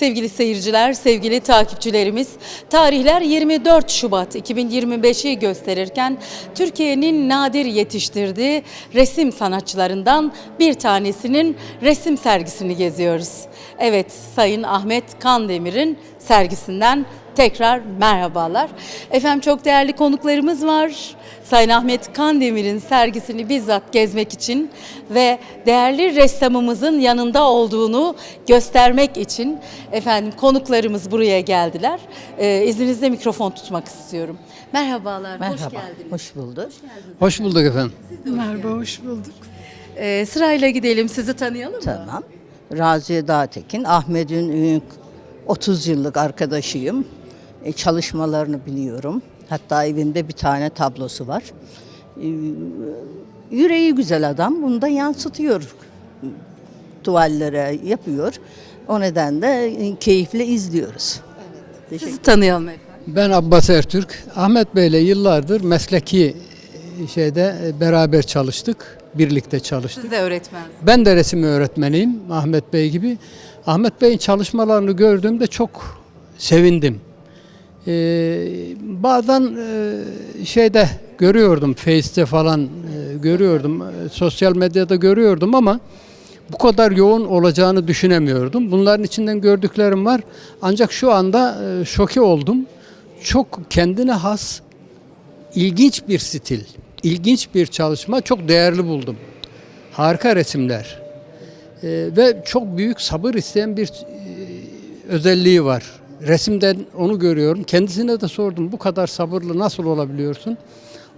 Sevgili seyirciler, sevgili takipçilerimiz, tarihler 24 Şubat 2025'i gösterirken Türkiye'nin nadir yetiştirdiği resim sanatçılarından bir tanesinin resim sergisini geziyoruz. Evet, Sayın Ahmet Kandemir'in sergisinden tekrar merhabalar. Efendim çok değerli konuklarımız var. Sayın Ahmet Kandemir'in sergisini bizzat gezmek için ve değerli ressamımızın yanında olduğunu göstermek için efendim konuklarımız buraya geldiler. Ee, izninizle mikrofon tutmak istiyorum. Merhabalar, hoş Merhaba, geldiniz. hoş bulduk. Hoş bulduk efendim. Merhaba, hoş bulduk. Ee, sırayla gidelim, sizi tanıyalım mı? Tamam. Raziye Dağtekin, Ahmet'in e, 30 yıllık arkadaşıyım. E, Çalışmalarını biliyorum. Hatta evinde bir tane tablosu var. E, Yüreği güzel adam, bunu da yansıtıyor. Tuvallere yapıyor. O nedenle e, keyifle izliyoruz. Sizi tanıyalım efendim. Ben Abbas Ertürk. Ahmet Bey'le yıllardır mesleki şeyde beraber çalıştık. Birlikte çalıştık. Siz de öğretmensiniz. Ben de resim öğretmeniyim Ahmet Bey gibi. Ahmet Bey'in çalışmalarını gördüğümde çok sevindim. Ee, bazen e, şeyde görüyordum, Face'te falan e, görüyordum, e, sosyal medyada görüyordum ama bu kadar yoğun olacağını düşünemiyordum. Bunların içinden gördüklerim var. Ancak şu anda e, şoke oldum. Çok kendine has, ilginç bir stil, ilginç bir çalışma çok değerli buldum. Harika resimler. Ee, ve çok büyük sabır isteyen bir e, özelliği var. Resimden onu görüyorum. Kendisine de sordum. Bu kadar sabırlı nasıl olabiliyorsun?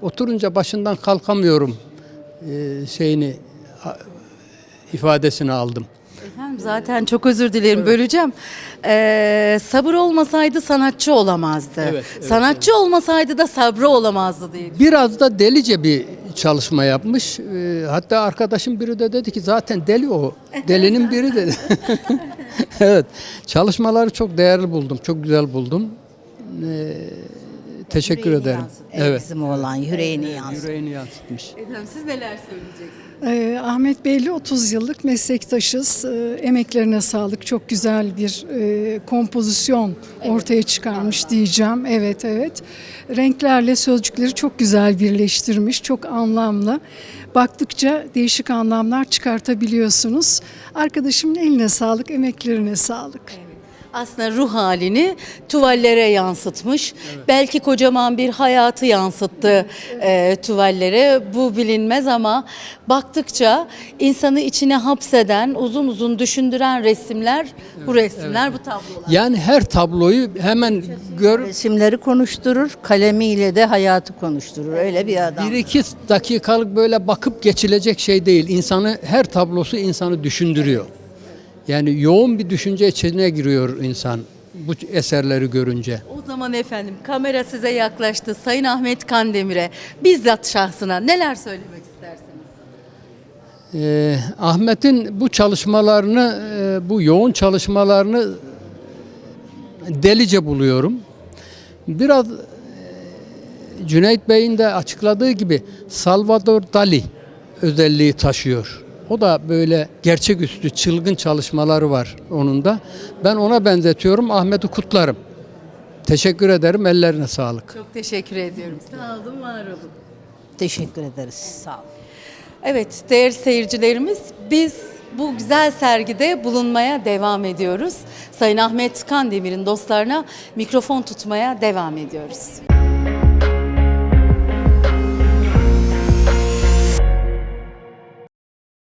Oturunca başından kalkamıyorum e, şeyini a- ifadesini aldım. Efendim zaten çok özür dilerim böleceğim. Ee, sabır olmasaydı sanatçı olamazdı. Evet, evet, sanatçı olmasaydı da sabrı olamazdı diye. Biraz da delice bir çalışma yapmış. Ee, hatta arkadaşım biri de dedi ki zaten deli o. Delinin biri dedi. evet. Çalışmaları çok değerli buldum. Çok güzel buldum. Ee, teşekkür Yüreğini ederim. yansıt- Evet. Bizim oğlan yüreğini yansıtıyor. Yüreğini yansıtmış. Efendim siz neler söyleyeceksiniz? Ee, Ahmet Beyli 30 yıllık meslektaşız. Ee, emeklerine sağlık. Çok güzel bir e, kompozisyon ortaya çıkarmış diyeceğim. Evet, evet. Renklerle sözcükleri çok güzel birleştirmiş. Çok anlamlı. Baktıkça değişik anlamlar çıkartabiliyorsunuz. Arkadaşımın eline sağlık, emeklerine sağlık. Aslında ruh halini tuvallere yansıtmış. Belki kocaman bir hayatı yansıttı e, tuvallere. Bu bilinmez ama baktıkça insanı içine hapseden, uzun uzun düşündüren resimler bu resimler, bu tablolar. Yani her tabloyu hemen gör Resimleri konuşturur, kalemiyle de hayatı konuşturur. Öyle bir adam. bir iki dakikalık böyle bakıp geçilecek şey değil. İnsanı her tablosu insanı düşündürüyor. Yani yoğun bir düşünce içine giriyor insan bu eserleri görünce. O zaman efendim kamera size yaklaştı. Sayın Ahmet Kandemir'e bizzat şahsına neler söylemek istersiniz? Ee, Ahmet'in bu çalışmalarını, e, bu yoğun çalışmalarını delice buluyorum. Biraz e, Cüneyt Bey'in de açıkladığı gibi Salvador Dali özelliği taşıyor. O da böyle gerçeküstü çılgın çalışmaları var onun da. Ben ona benzetiyorum. Ahmet'i kutlarım. Teşekkür ederim. Ellerine sağlık. Çok teşekkür ediyorum. Sağ olun, var olun. Teşekkür ederiz. Sağ olun. Evet değerli seyircilerimiz biz bu güzel sergide bulunmaya devam ediyoruz. Sayın Ahmet Kandemir'in dostlarına mikrofon tutmaya devam ediyoruz.